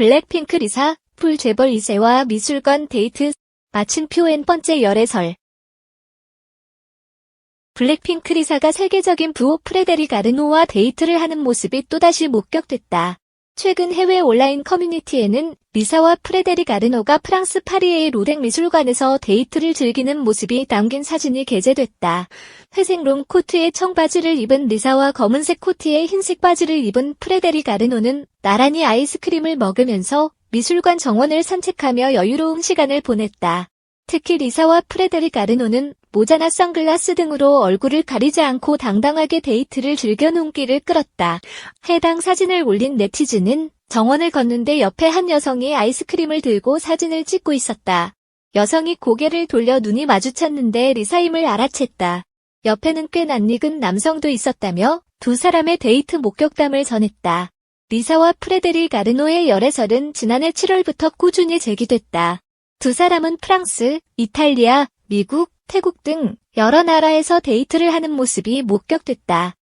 블랙핑크 리사, 풀 재벌 이세와 미술관 데이트, 마침표 N 번째 열애설. 블랙핑크 리사가 세계적인 부호 프레데릭 아르노와 데이트를 하는 모습이 또다시 목격됐다. 최근 해외 온라인 커뮤니티에는 리사와 프레데릭 아르노가 프랑스 파리의 로댕 미술관에서 데이트를 즐기는 모습이 담긴 사진이 게재됐다. 회색 롱 코트에 청바지를 입은 리사와 검은색 코트에 흰색 바지를 입은 프레데릭 아르노는 나란히 아이스크림을 먹으면서 미술관 정원을 산책하며 여유로운 시간을 보냈다. 특히 리사와 프레데릭 아르노는 모자나 선글라스 등으로 얼굴을 가리지 않고 당당하게 데이트를 즐겨 눈길을 끌었다. 해당 사진을 올린 네티즌은 정원을 걷는데 옆에 한 여성이 아이스크림을 들고 사진을 찍고 있었다. 여성이 고개를 돌려 눈이 마주쳤는데 리사임을 알아챘다. 옆에는 꽤 낯익은 남성도 있었다며 두 사람의 데이트 목격담을 전했다. 리사와 프레데릭 아르노의 열애설은 지난해 7월부터 꾸준히 제기됐다. 두 사람은 프랑스, 이탈리아, 미국, 태국 등 여러 나라에서 데이트를 하는 모습이 목격됐다.